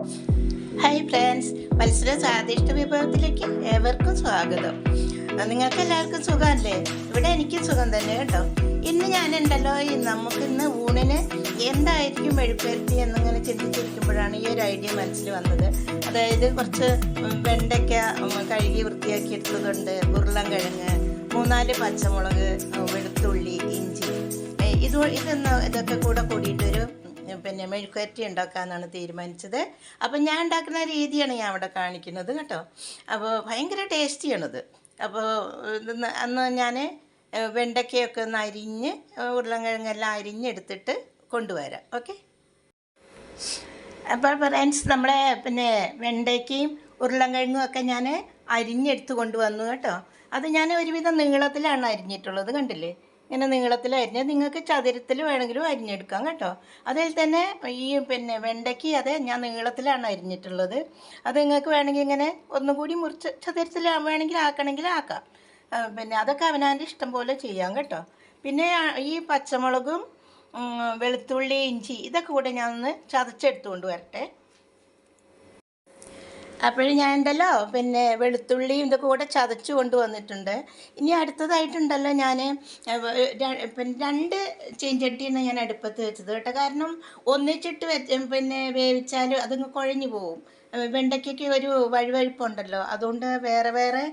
Hi friends മത്സര സ്വാദിഷ്ട വിഭവത്തിലേക്ക് ഏവർക്കും സ്വാഗതം. നിങ്ങൾക്ക് എല്ലാവർക്കും സുഖമല്ലേ? ഇവിടെ എനിക്ക് സുഖം തന്നെ കേട്ടോ. ഇന്ന് ഞാനുണ്ടല്ലോ നമുക്ക് ഇന്ന് ഊണിന് എന്തായിരിക്കും എഴുപ്പരുത്തി എന്നിങ്ങനെ ചിന്തിച്ചിരിക്കുമ്പോഴാണ് ഈ ഒരു ഐഡിയ മനസ്സിൽ വന്നത്. അതായത് കുറച്ച് വെണ്ടയ്ക്ക കഴുകി വൃത്തിയാക്കി എടുത്തതുണ്ട് ഉരുളൻകിഴങ്ങ് മൂന്നാൽ പച്ചമുളക് വെളുത്തുള്ളി ഇഞ്ചി. ഇത് ഇതൊന്ന് ഇതൊക്കെ കൂടെ കൂടിയിട്ടൊരു പിന്നെ മെഴുക്കുവരട്ടി ഉണ്ടാക്കാമെന്നാണ് തീരുമാനിച്ചത്. അപ്പോൾ ഞാൻ ഉണ്ടാക്കുന്ന രീതിയാണ് ഞാൻ അവിടെ കാണിക്കുന്നത് കേട്ടോ. അപ്പോൾ ഭയങ്കര ടേസ്റ്റിയാണത് അപ്പോൾ അന്ന് ഞാൻ വെണ്ടയ്ക്കയൊക്കെ ഒന്ന് അരിഞ്ഞ് ഉരുളൻകിഴങ്ങെല്ലാം അരിഞ്ഞെടുത്തിട്ട് കൊണ്ടുവരാം. ഓക്കെ? അപ്പോൾ ഫ്രണ്ട്സ് നമ്മളെ പിന്നെ വെണ്ടയ്ക്കയും ഉരുളൻകിഴങ്ങും ഒക്കെ ഞാൻ അരിഞ്ഞെടുത്ത് കൊണ്ടുവന്നു കേട്ടോ. അത് ഞാൻ ഒരുവിധം നീളത്തിലാണ് അരിഞ്ഞിട്ടുള്ളത് കണ്ടില്ലേ? ഇങ്ങനെ നീളത്തിൽ അരിഞ്ഞ് നിങ്ങൾക്ക് ചതുരത്തിൽ വേണമെങ്കിലും അരിഞ്ഞെടുക്കാം കേട്ടോ. അതിൽ തന്നെ ഈ പിന്നെ വെണ്ടയ്ക്ക് അതെ ഞാൻ നീളത്തിലാണ് അരിഞ്ഞിട്ടുള്ളത്. അത് നിങ്ങൾക്ക് വേണമെങ്കിൽ ഇങ്ങനെ ഒന്നുകൂടി മുറിച്ച് ചതുരത്തിൽ വേണമെങ്കിൽ ആക്കണമെങ്കിൽ ആക്കാം. പിന്നെ അതൊക്കെ അവനവന്റെ ഇഷ്ടം പോലെ ചെയ്യാം കേട്ടോ. പിന്നെ ഈ പച്ചമുളകും വെളുത്തുള്ളി ഇഞ്ചി ഇതൊക്കെ കൂടെ ഞാനൊന്ന് ചതച്ചെടുത്തുകൊണ്ട് വരട്ടെ. അപ്പോഴും ഞാൻ ഉണ്ടല്ലോ പിന്നെ വെളുത്തുള്ളിയും ഇതൊക്കെ കൂടെ ചതച്ച് കൊണ്ടുവന്നിട്ടുണ്ട്. ഇനി അടുത്തതായിട്ടുണ്ടല്ലോ ഞാൻ പിന്നെ രണ്ട് ചീഞ്ചട്ടിയാണ് ഞാൻ അടുപ്പത്ത് വെച്ചത് കേട്ടോ. കാരണം ഒന്നിച്ചിട്ട് വെച്ച് പിന്നെ വേവിച്ചാൽ അതങ്ങ് കുഴഞ്ഞു പോവും. വെണ്ടയ്ക്കൊക്കെ ഒരു വഴുവഴുപ്പുണ്ടല്ലോ. അതുകൊണ്ട് വേറെ വേറെ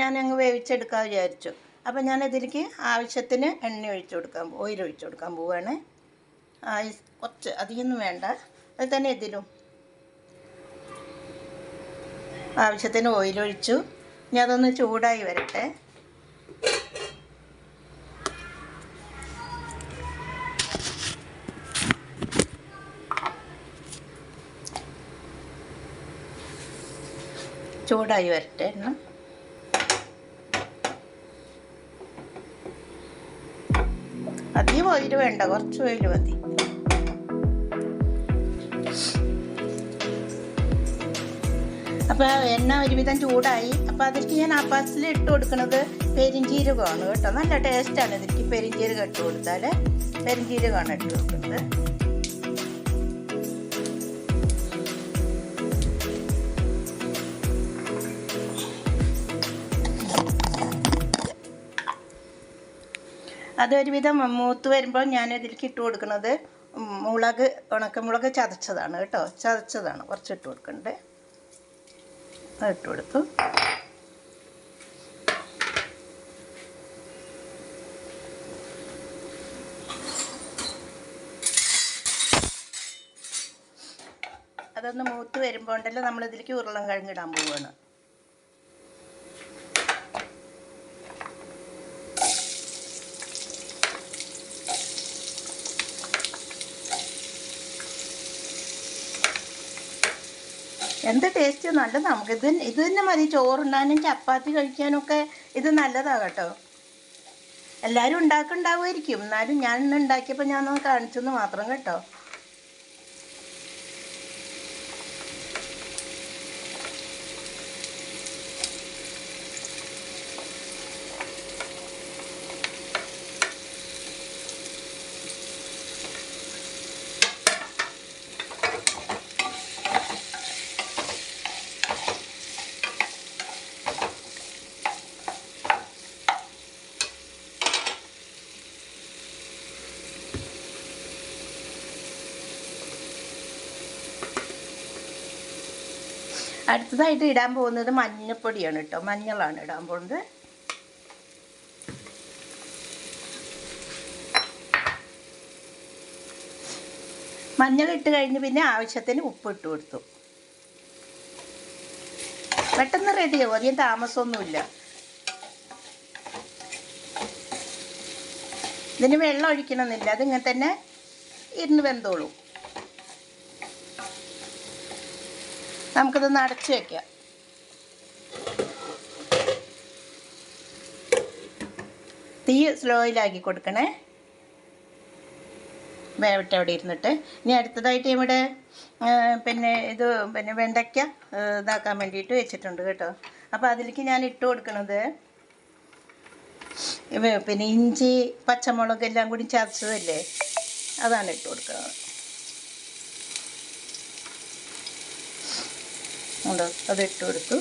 ഞാൻ അങ്ങ് വേവിച്ചെടുക്കാൻ വിചാരിച്ചു. അപ്പം ഞാൻ ഇതിലേക്ക് ആവശ്യത്തിന് എണ്ണ ഒഴിച്ചു കൊടുക്കാൻ ഓയിൽ ഒഴിച്ചു കൊടുക്കാൻ പോവുകയാണ് കുറച്ച് അധികമൊന്നും വേണ്ട. അത് തന്നെ ഇതിലും. ആവശ്യത്തിന് ഓയിലൊഴിച്ചു. ഇനി അതൊന്ന് ചൂടായി വരട്ടെ. ചൂടായി വരട്ടെ എണ്ണ അധികം ഓയിൽ വേണ്ട കുറച്ച് ഓയിൽ മതി. അപ്പോൾ എണ്ണ ഒരുവിധം ചൂടായി. അപ്പോൾ അതിലേക്ക് ഞാൻ അപ്പാസിൽ ഇട്ട് കൊടുക്കുന്നത് പെരിഞ്ചീരകമാണ് കേട്ടോ. നല്ല ടേസ്റ്റാണ് ഇതിലേക്ക് പെരിഞ്ചീരകം ഇട്ട് കൊടുത്താൽ പെരിഞ്ചീരകമാണ് ഇട്ട് കൊടുക്കുന്നത്. അതൊരുവിധം മൂത്ത് വരുമ്പോൾ ഞാൻ ഇതിലേക്ക് ഇട്ട് കൊടുക്കുന്നത് മുളക് ഉണക്കമുളക് ചതച്ചതാണ് കേട്ടോ. ചതച്ചതാണ്. കുറച്ച് ഇട്ട് കൊടുക്കണ്ടേ? ഇട്ട് കൊടുത്തു. അതൊന്ന് മൂത്ത് നമ്മൾ ഇതിലേക്ക് ഉരുളൻ കിഴങ്ങിടാൻ പോവുകയാണ് എന്ത് ടേസ്റ്റ് നല്ലത് നമുക്ക് ഇത് ഇത് തന്നെ മതി. ചോറുണ്ടാനും ചപ്പാത്തി കഴിക്കാനൊക്കെ ഇത് നല്ലതാണ് കേട്ടോ. എല്ലാവരും ഉണ്ടാക്കുന്നുണ്ടാവുമായിരിക്കും. എന്നാലും ഞാൻ ഇന്ന് ഉണ്ടാക്കിയപ്പോൾ ഞാൻ കാണിച്ചെന്ന് മാത്രം കേട്ടോ. അടുത്തതായിട്ട് ഇടാൻ പോകുന്നത് മഞ്ഞൾപ്പൊടിയാണ് കേട്ടോ. മഞ്ഞളാണ് ഇടാൻ പോകുന്നത്. മഞ്ഞൾ ഇട്ട് കഴിഞ്ഞ് പിന്നെ ആവശ്യത്തിന് ഉപ്പ് ഇട്ട് കൊടുത്തു. പെട്ടെന്ന് റെഡിയാവും അധികം താമസമൊന്നുമില്ല. ഇതിന് വെള്ളം ഒഴിക്കണമെന്നില്ല. അതിങ്ങനെ തന്നെ ഇരുന്ന് വെന്തോളൂ. നമുക്കിതൊന്ന് അടച്ച് വെക്കാം. തീ സ്ലോയിലാക്കി കൊടുക്കണേ. വേവിട്ട് അവിടെ ഇരുന്നിട്ട്. ഇനി അടുത്തതായിട്ട് ഇവിടെ പിന്നെ ഇത് പിന്നെ വെണ്ടയ്ക്ക ഇതാക്കാൻ വേണ്ടിയിട്ട് വെച്ചിട്ടുണ്ട് കേട്ടോ. അപ്പോൾ അതിലേക്ക് ഞാൻ ഇട്ട് കൊടുക്കണത് പിന്നെ ഇഞ്ചി പച്ചമുളക് എല്ലാം കൂടി ചതച്ചതല്ലേ? അതാണ് ഇട്ട് കൊടുക്കുന്നത്. ഉണ്ടോ. അത് ഇട്ട് കൊടുത്തു.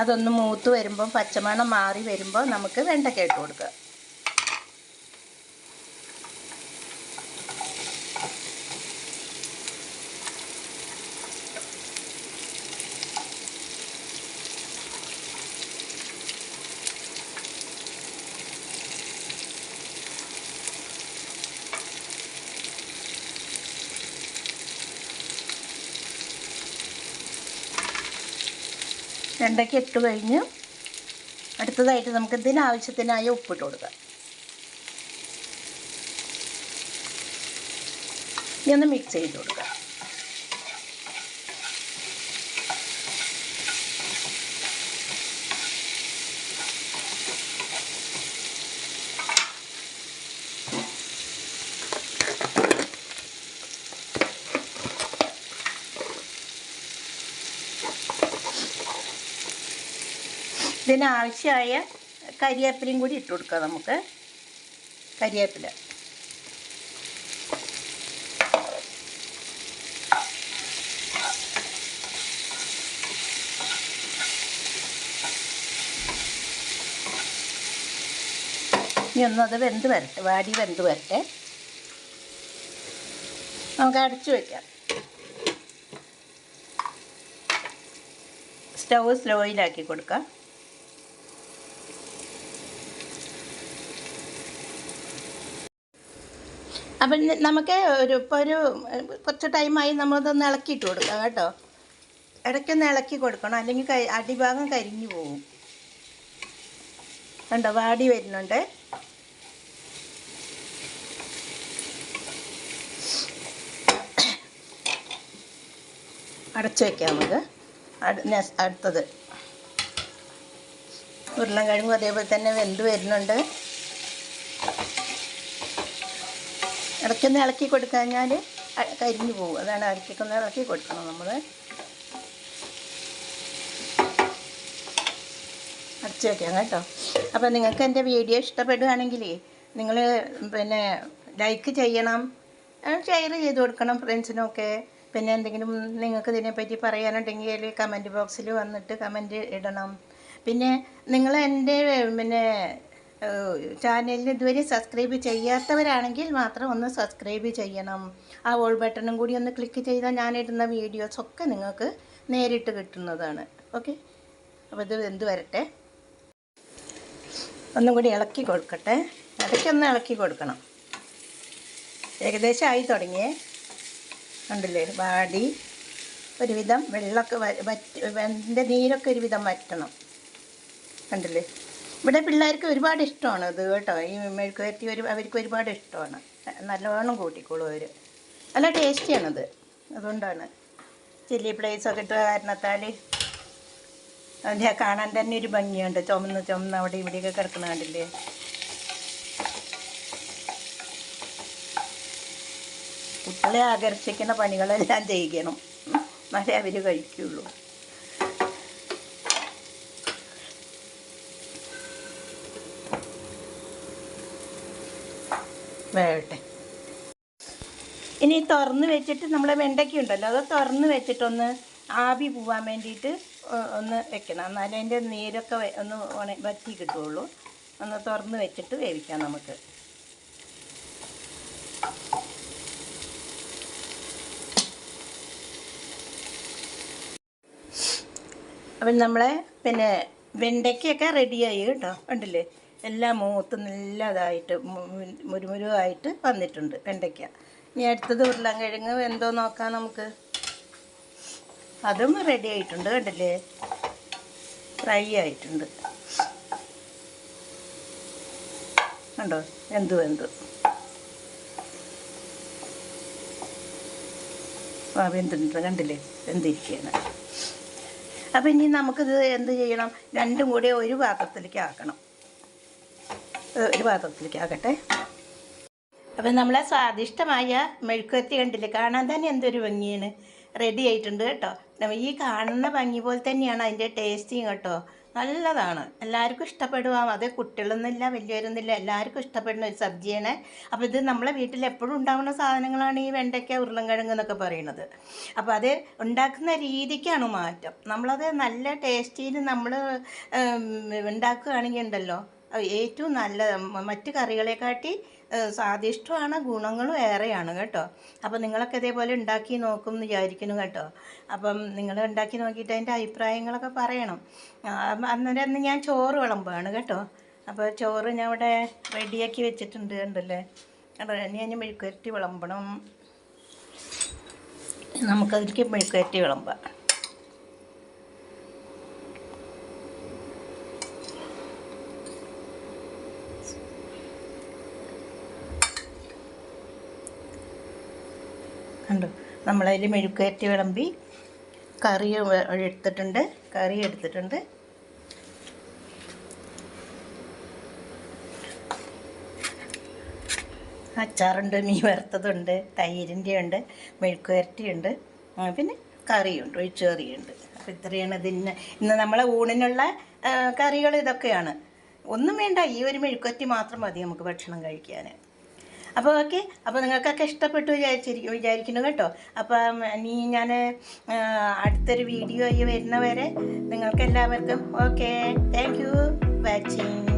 അതൊന്ന് മൂത്ത് വരുമ്പോൾ പച്ചമണം മാറി വരുമ്പോൾ നമുക്ക് വെണ്ടയ്ക്ക ഇട്ട് കൊടുക്കുക വെണ്ടയ്ക്ക ഇട്ട് കഴിഞ്ഞ് അടുത്തതായിട്ട് നമുക്ക് ഇതിനാവശ്യത്തിനായ ഉപ്പിട്ട് കൊടുക്കാം. ഇനി ഒന്ന് മിക്സ് ചെയ്ത് കൊടുക്കാം. ഇതിനാവശ്യമായ കരിവേപ്പിലയും കൂടി ഇട്ട് കൊടുക്കാം നമുക്ക്. കരിവേപ്പില ഇനി ഒന്നത് വെന്ത് വരട്ടെ വാടി വെന്ത് വരട്ടെ. നമുക്ക് അടച്ചു വയ്ക്കാം സ്റ്റൗ സ്ലോയിലാക്കി കൊടുക്കാം. അപ്പം നമുക്ക് ഒരു ഇപ്പോൾ ഒരു കുറച്ച് ടൈമായി നമ്മളതൊന്ന് ഇളക്കിയിട്ട് കൊടുക്കാം കേട്ടോ. ഇടയ്ക്കൊന്ന് ഇളക്കി കൊടുക്കണം. അല്ലെങ്കിൽ അടിഭാഗം കരിഞ്ഞു പോകും കണ്ടോ വാടി വരുന്നുണ്ട്. അടച്ചു വയ്ക്കാം നമുക്ക്. അടുത്തത് ഉരുളൻ അടുത്തത്. അതേപോലെ തന്നെ വെന്ത് വരുന്നുണ്ട്. ഇടയ്ക്കൊന്ന് ഇളക്കി കൊടുക്കഴിഞ്ഞാൽ കരിഞ്ഞു പോകും. അതാണ് ഇടയ്ക്കൊന്ന് ഇളക്കി കൊടുക്കണം നമ്മൾ അടച്ച് വയ്ക്കാം കേട്ടോ. അപ്പോൾ നിങ്ങൾക്ക് എന്റെ വീഡിയോ ഇഷ്ടപ്പെടുകയാണെങ്കിൽ നിങ്ങൾ പിന്നെ ലൈക്ക് ചെയ്യണം. ഷെയർ ചെയ്ത് കൊടുക്കണം ഫ്രണ്ട്സിനൊക്കെ പിന്നെ എന്തെങ്കിലും നിങ്ങൾക്ക് ഇതിനെപ്പറ്റി പറയാനുണ്ടെങ്കിൽ കമന്റ് ബോക്സിൽ വന്നിട്ട് കമന്റ് ഇടണം. പിന്നെ നിങ്ങൾ എന്റെ പിന്നെ ചാനലിൽ ഇതുവരെ സബ്സ്ക്രൈബ് ചെയ്യാത്തവരാണെങ്കിൽ മാത്രം ഒന്ന് സബ്സ്ക്രൈബ് ചെയ്യണം. ആ ഓൾ ബട്ടണും കൂടി ഒന്ന് ക്ലിക്ക് ചെയ്താൽ ഞാനിടുന്ന വീഡിയോസൊക്കെ നിങ്ങൾക്ക് നേരിട്ട് കിട്ടുന്നതാണ്. ഓക്കെ? അപ്പോൾ ഇത് എന്ത് വരട്ടെ? ഒന്നും കൂടി ഇളക്കി കൊടുക്കട്ടെ. ഇടയ്ക്കൊന്ന് ഇളക്കി കൊടുക്കണം. ഏകദേശം ആയി തുടങ്ങിയേ. ഉണ്ടല്ലേ വാടി ഒരുവിധം വെള്ളമൊക്കെ വറ്റ് വെന്റെ നീരൊക്കെ ഒരുവിധം വറ്റണം. കണ്ടില്ലേ? ഇവിടെ പിള്ളേർക്ക് ഒരുപാട് ഇഷ്ടമാണ് ഇത് കേട്ടോ. ഈ മെഴുക്കുവരട്ടി ഒരു അവർക്ക് ഒരുപാട് ഇഷ്ടമാണ്. നല്ലവണ്ണം കൂട്ടിക്കോളും അവർ നല്ല ടേസ്റ്റിയാണത്. അതുകൊണ്ടാണ്. ചില്ലി പ്ലേസൊക്കെ ഇട്ട കാരണത്താൽ അതിന്റെ കാണാൻ തന്നെ ഒരു ഭംഗിയുണ്ട്. ചുമന്ന് ചുമന്ന് അവിടെ ഇവിടെയൊക്കെ കിടക്കുന്ന കണ്ടില്ലേ? കുട്ടികളെ ആകർഷിക്കുന്ന പണികളെല്ലാം ചെയ്യിക്കണം എന്നാലേ അവർ കഴിക്കുള്ളൂ. വേട്ടെ ഇനി തുറന്ന് വെച്ചിട്ട് നമ്മളെ വെണ്ടയ്ക്ക ഉണ്ടല്ലോ അത് തുറന്ന് വെച്ചിട്ടൊന്ന് ആവി പോവാൻ വേണ്ടിയിട്ട് ഒന്ന് വെക്കണം. എന്നാലേ അതിന്റെ നീരൊക്കെ ഒന്ന് ഉണ- വറ്റി കിട്ടുള്ളൂ ഒന്ന് തുറന്ന് വെച്ചിട്ട് വേവിക്കാം നമുക്ക്. അപ്പം നമ്മളെ പിന്നെ വെണ്ടയ്ക്കൊക്കെ റെഡിയായി കേട്ടോ. കണ്ടില്ലേ? എല്ലാം മൂത്ത് നല്ലതായിട്ട് മുരുമുരുവായിട്ട് വന്നിട്ടുണ്ട് വെണ്ടയ്ക്ക. ഇനി അടുത്തത് ഉരുളൻകിഴങ്ങ് എന്തോ നോക്കാം നമുക്ക്. അതും റെഡി ആയിട്ടുണ്ട് കണ്ടില്ലേ? ഫ്രൈ ആയിട്ടുണ്ട്. കണ്ടോ? എന്തു എന്തു? ആ വെന്തിട്ടുണ്ട് കണ്ടില്ലേ? വെന്തിരിക്കുകയാണ് അപ്പം ഇനി നമുക്കിത് എന്ത് ചെയ്യണം? രണ്ടും കൂടി ഒരു പാത്രത്തിലേക്ക് ആക്കണം. ഒരു പാത്രത്തിലേക്ക് ആകട്ടെ. അപ്പം നമ്മളെ സ്വാദിഷ്ടമായ മെഴുക്കുവരട്ടി കണ്ടില്ലേ? കാണാൻ തന്നെ എന്തൊരു ഭംഗിയാണ്. റെഡി ആയിട്ടുണ്ട് കേട്ടോ. ഈ കാണുന്ന ഭംഗി പോലെ തന്നെയാണ് അതിന്റെ ടേസ്റ്റിങ് കേട്ടോ. നല്ലതാണ്. എല്ലാവർക്കും ഇഷ്ടപ്പെടുവാം. അത് കുട്ടികളൊന്നുമില്ല വലിയവരൊന്നുമില്ല. എല്ലാവർക്കും ഇഷ്ടപ്പെടുന്ന ഒരു സബ്ജിയാണ്. അപ്പോൾ ഇത് നമ്മളെ വീട്ടിൽ എപ്പോഴും ഉണ്ടാകുന്ന സാധനങ്ങളാണ് ഈ വെണ്ടയ്ക്ക ഉരുളൻകിഴങ്ങ് എന്നൊക്കെ പറയുന്നത്. അപ്പോൾ അത് ഉണ്ടാക്കുന്ന രീതിക്കാണ് മാറ്റം. നമ്മളത് നല്ല ടേസ്റ്റിയിൽ നമ്മൾ ഉണ്ടാക്കുകയാണെങ്കിൽ ഉണ്ടല്ലോ. ഏറ്റവും നല്ല മറ്റ് കറികളെക്കാട്ടി സ്വാദിഷ്ടമാണ് ഗുണങ്ങളും ഏറെയാണ് കേട്ടോ. അപ്പോൾ നിങ്ങളൊക്കെ ഇതേപോലെ ഉണ്ടാക്കി നോക്കും എന്ന് വിചാരിക്കുന്നു കേട്ടോ. അപ്പം നിങ്ങൾ ഉണ്ടാക്കി നോക്കിയിട്ട് അതിന്റെ അഭിപ്രായങ്ങളൊക്കെ പറയണം. അന്നേരം അന്ന് ഞാൻ ചോറ് വിളമ്പാണ് കേട്ടോ. അപ്പോൾ ചോറ് ഞാൻ ഇവിടെ റെഡിയാക്കി വെച്ചിട്ടുണ്ട് കണ്ടല്ലേ? ഞാൻ മെഴുക്കുരട്ടി വിളമ്പണം. നമുക്കതിലേക്ക് മെഴുക്കുരട്ടി വിളമ്പാം. കണ്ടു. നമ്മളതിൽ മെഴുക്കയറ്റി വിളമ്പി കറി എടുത്തിട്ടുണ്ട്. കറി എടുത്തിട്ടുണ്ട്. അച്ചാറുണ്ട് മീൻ വറുത്തതുണ്ട് തൈരിന്റെ ഉണ്ട് മെഴുക്കുവരട്ടിയുണ്ട് പിന്നെ കറിയുണ്ട് ഒഴിച്ചുകറിയുണ്ട് അപ്പോൾ ഇത്രയാണ് ഇതിന് ഇന്ന് നമ്മളെ ഊണിനുള്ള കറികൾ ഇതൊക്കെയാണ്. ഒന്നും വേണ്ട ഈ ഒരു മെഴുക്കുവരട്ടി മാത്രം മതി നമുക്ക് ഭക്ഷണം കഴിക്കാൻ. അപ്പോൾ ഓക്കെ അപ്പോൾ നിങ്ങൾക്കൊക്കെ ഇഷ്ടപ്പെട്ടു വിചാരിച്ചിരിക്കും വിചാരിക്കുന്നു കേട്ടോ. അപ്പം നീ ഞാൻ അടുത്തൊരു വീഡിയോ ആയി വരുന്നവരെ നിങ്ങൾക്ക് എല്ലാവർക്കും ഓക്കെ താങ്ക് യു വാച്ചിങ്